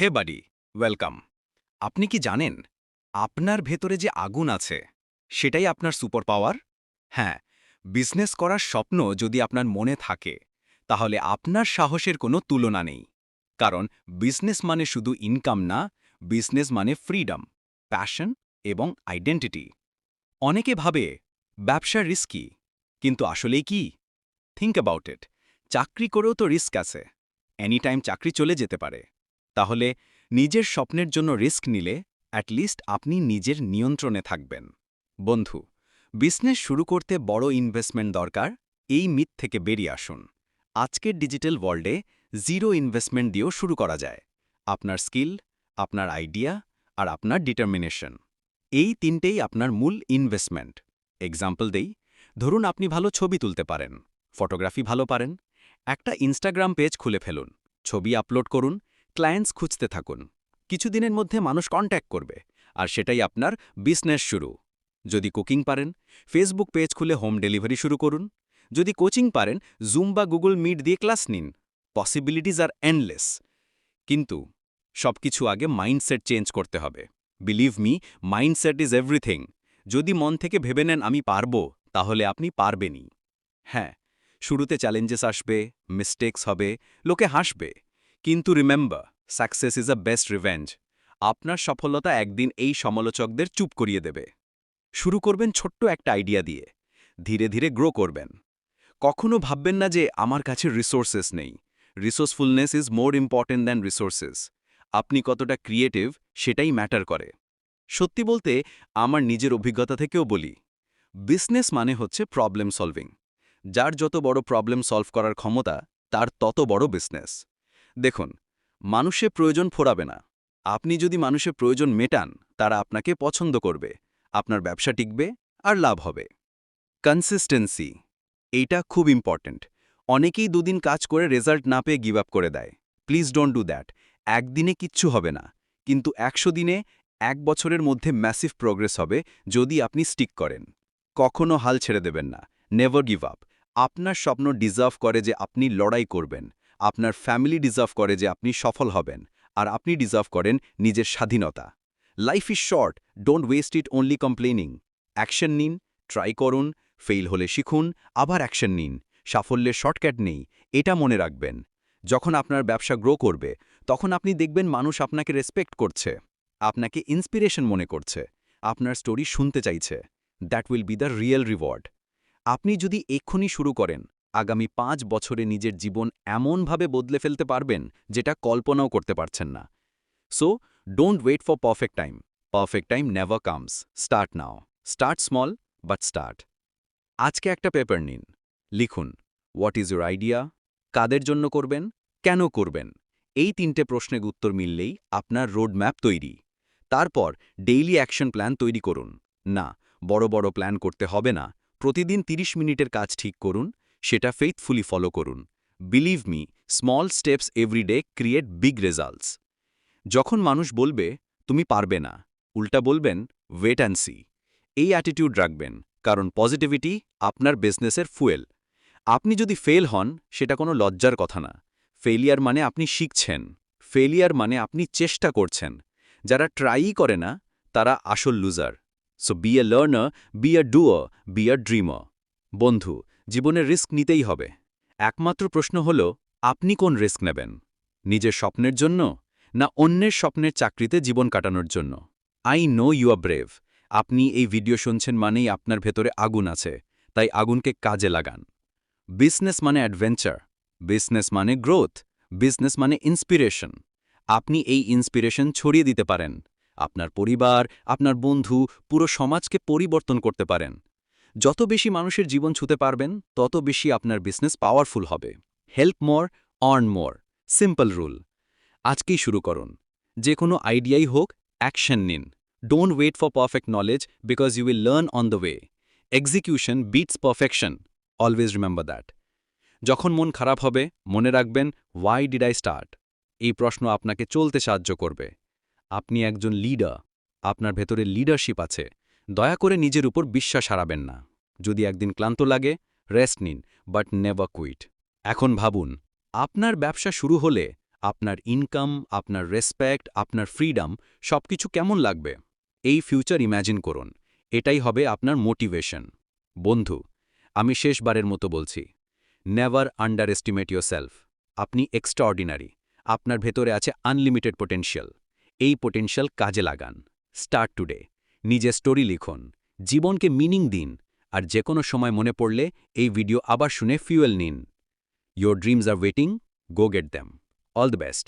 হে বাডি, welcome. আপনি কি জানেন, আপনার ভেতরে যে আগুন আছে, সেটাই আপনার সুপার পাওয়ার? হ্যাঁ বিজনেস করার স্বপ্ন যদি আপনার মনে থাকে, তাহলে আপনার সাহসের কোনো তুলনা নেই। কারণ বিজনেস মানে শুধু ইনকাম না, বিজনেস মানে ফ্রিডম, প্যাশন এবং আইডেন্টিটি। অনেকে ভাবে, ব্যবসা রিস্কি, কিন্তু আসলেই কি? থিঙ্ক অ্যাবাউট ইট, চাকরি করেও তো রিস্ক আছে এনি টাইম চাকরি চলে যেতে পারে। তাহলে নিজের স্বপ্নের জন্য রিস্ক নিলে অ্যাটলিস্ট আপনি নিজের নিয়ন্ত্রণে থাকবেন। বন্ধু বিজনেস শুরু করতে বড় ইনভেস্টমেন্ট দরকার, এই মিথ থেকে বেরিয়ে আসুন। আজকের ডিজিটাল ওয়ার্ল্ডে জিরো ইনভেস্টমেন্ট দিয়েও শুরু করা যায়। আপনার স্কিল আপনার আইডিয়া আর আপনার ডিটারমিনেশন এই তিনটেই আপনার মূল ইনভেস্টমেন্ট এক্সাম্পল দেই, ধরুন আপনি ভালো ছবি তুলতে পারেন ফটোগ্রাফি ভালো পারেন, একটা ইনস্টাগ্রাম পেজ খুলে ফেলুন, ছবি আপলোড করুন ক্লায়েন্টস খুঁজতে থাকুন। কিছুদিনের মধ্যে মানুষ কন্ট্যাক্ট করবে। আর সেটাই আপনার বিজনেস শুরু। যদি কুকিং পারেন ফেসবুক পেজ খুলে হোম ডেলিভারি শুরু করুন। যদি কোচিং পারেন জুম বা গুগল মিট দিয়ে ক্লাস নিন। পসিবিলিটিজ আর এন্ডলেস কিন্তু সবকিছু আগে মাইন্ডসেট চেঞ্জ করতে হবে। Believe me mindset is everything যদি মন থেকে ভেবে নেন আমি পারব, তাহলে আপনি পারবেনই। হ্যাঁ শুরুতে চ্যালেঞ্জেস আসবে মিস্টেক্স হবে, লোকে হাসবে। কিন্তু remember success is a best revenge আপনার সফলতা একদিন এই সমালোচকদের চুপ করিয়ে দেবে। শুরু করবেন ছোট্ট একটা আইডিয়া দিয়ে। ধীরে ধীরে গ্রো করবেন। কখনো ভাববেন না যে আমার কাছে রিসোর্সেস নেই। Resourcefulness is more important than resources আপনি কতটা ক্রিয়েটিভ সেটাই ম্যাটার করে। সত্যি বলতে, আমার নিজের অভিজ্ঞতা থেকেও বলি। বিজনেস মানে হচ্ছে প্রবলেম সলভিং যার যত বড় প্রবলেম সলভ করার ক্ষমতা, তার তত বড় বিজনেস দেখুন, মানুষে প্রয়োজন ফোরাবে না। আপনি যদি মানুষের প্রয়োজন মেটান, তারা আপনাকে পছন্দ করবে, আপনার ব্যবসা টিকবে আর লাভ হবে। কনসিস্টেন্সি এইটা খুব ইম্পর্ট্যান্ট অনেকেই দুদিন কাজ করে রেজাল্ট না পেয়ে গিভ আপ করে দেয়। প্লিজ ডোন্ট ডু দ্যাট একদিনে কিচ্ছু হবে না। কিন্তু একশো দিনে এক বছরের মধ্যে ম্যাসিভ প্রোগ্রেস হবে যদি আপনি স্টিক করেন। কখনো হাল ছেড়ে দেবেন না। নেভার গিভ আপ আপনার স্বপ্ন ডিজার্ভ করে যে আপনি লড়াই করবেন। আপনার ফ্যামিলি ডিজার্ভ করে যে আপনি সফল হবেন, আর আপনি ডিজার্ভ করেন নিজের স্বাধীনতা। Life is short don't waste it only complaining action নিন ট্রাই করুন ফেইল হলে শিখুন, আবার অ্যাকশন নিন। সাফল্যের শর্টকাট নেই, এটা মনে রাখবেন। যখন আপনার ব্যবসা গ্রো করবে, তখন আপনি দেখবেন মানুষ আপনাকে রেসপেক্ট করছে। আপনাকে ইন্সপিরেশন মনে করছে। আপনার স্টোরি শুনতে চাইছে। That will be the real reward আপনি যদি এক্ষুনি শুরু করেন আগামী পাঁচ বছরে নিজের জীবন এমনভাবে বদলে ফেলতে পারবেন যেটা কল্পনাও করতে পারছেন না। So don't wait for perfect time perfect time never comes start now start small but start আজকে একটা পেপার নিন। লিখুন হোয়াট ইজ ইউর আইডিয়া কাদের জন্য করবেন? কেন করবেন? এই তিনটে প্রশ্নের উত্তর মিললেই আপনার রোড ম্যাপ তৈরি। তারপর ডেইলি অ্যাকশন প্ল্যান তৈরি করুন। না, বড় বড় প্ল্যান করতে হবে না। প্রতিদিন ৩০ মিনিটের কাজ ঠিক করুন। সেটা ফেইথফুলি ফলো করুন। Believe me small steps everyday create big results যখন মানুষ বলবে, তুমি পারবে না, উল্টা বলবেন ওয়েট অ্যান্ড সি এই অ্যাটিটিউড রাখবেন, কারণ পজিটিভিটি আপনার বিজনেসের ফুয়েল আপনি যদি ফেল হন, সেটা কোনো লজ্জার কথা না। ফেলিয়ার মানে আপনি শিখছেন। ফেলিয়ার মানে আপনি চেষ্টা করছেন। যারা ট্রাইই করে না, তারা আসল loser so be a learner be a doer be a dreamer বন্ধু জীবনে রিস্ক নিতেই হবে। একমাত্র প্রশ্ন হল, আপনি কোন রিস্ক নেবেন? নিজের স্বপ্নের জন্য, না অন্যের স্বপ্নের চাকরিতে জীবন কাটানোর জন্য? I know you are brave আপনি এই ভিডিও শুনছেন মানেই আপনার ভেতরে আগুন আছে, তাই আগুনকে কাজে লাগান। বিজনেস মানে অ্যাডভেঞ্চার বিজনেস মানে গ্রোথ বিজনেস মানে ইন্সপিরেশন আপনি এই ইন্সপিরেশন ছড়িয়ে দিতে পারেন। আপনার পরিবার, আপনার বন্ধু, পুরো সমাজকে পরিবর্তন করতে পারেন। যত বেশি মানুষের জীবন ছুতে পারবেন, তত বেশি আপনার বিজনেস পাওয়ারফুল হবে। Help more earn more simple rule আজকেই শুরু করুন। যে কোনো আইডিয়াই হোক অ্যাকশন নিন। Don't wait for perfect knowledge because you will learn on the way execution beats perfection always remember that যখন মন খারাপ হবে, মনে রাখবেন ওয়াই ডিড আই স্টার্ট এই প্রশ্ন আপনাকে চলতে সাহায্য করবে। আপনি একজন লিডার আপনার ভেতরে লিডারশিপ আছে। দয়া করে নিজের উপর বিশ্বাস হারাবেন না। যদি একদিন ক্লান্ত লাগে রেস্ট নিন বাট নেভার কুইট এখন ভাবুন, আপনার ব্যবসা শুরু হলে আপনার ইনকাম আপনার রেসপেক্ট আপনার ফ্রিডম সব কিছু কেমন লাগবে? এই ফিউচার ইম্যাজিন করুন। এটাই হবে আপনার মোটিভেশন বন্ধু, আমি শেষবারের মতো বলছি never underestimate yourself আপনি এক্সট্রাঅর্ডিনারি আপনার ভেতরে আছে আনলিমিটেড পোটেনশিয়াল এই পোটেনশিয়াল কাজে লাগান। স্টার্ট টুডে নিজের স্টোরি লিখুন। জীবনকে মিনিং দিন, আর যে কোনো সময় মনে পড়লে এই ভিডিও আবার শুনে ফিউয়েল নিন। Your dreams are waiting go get them all the best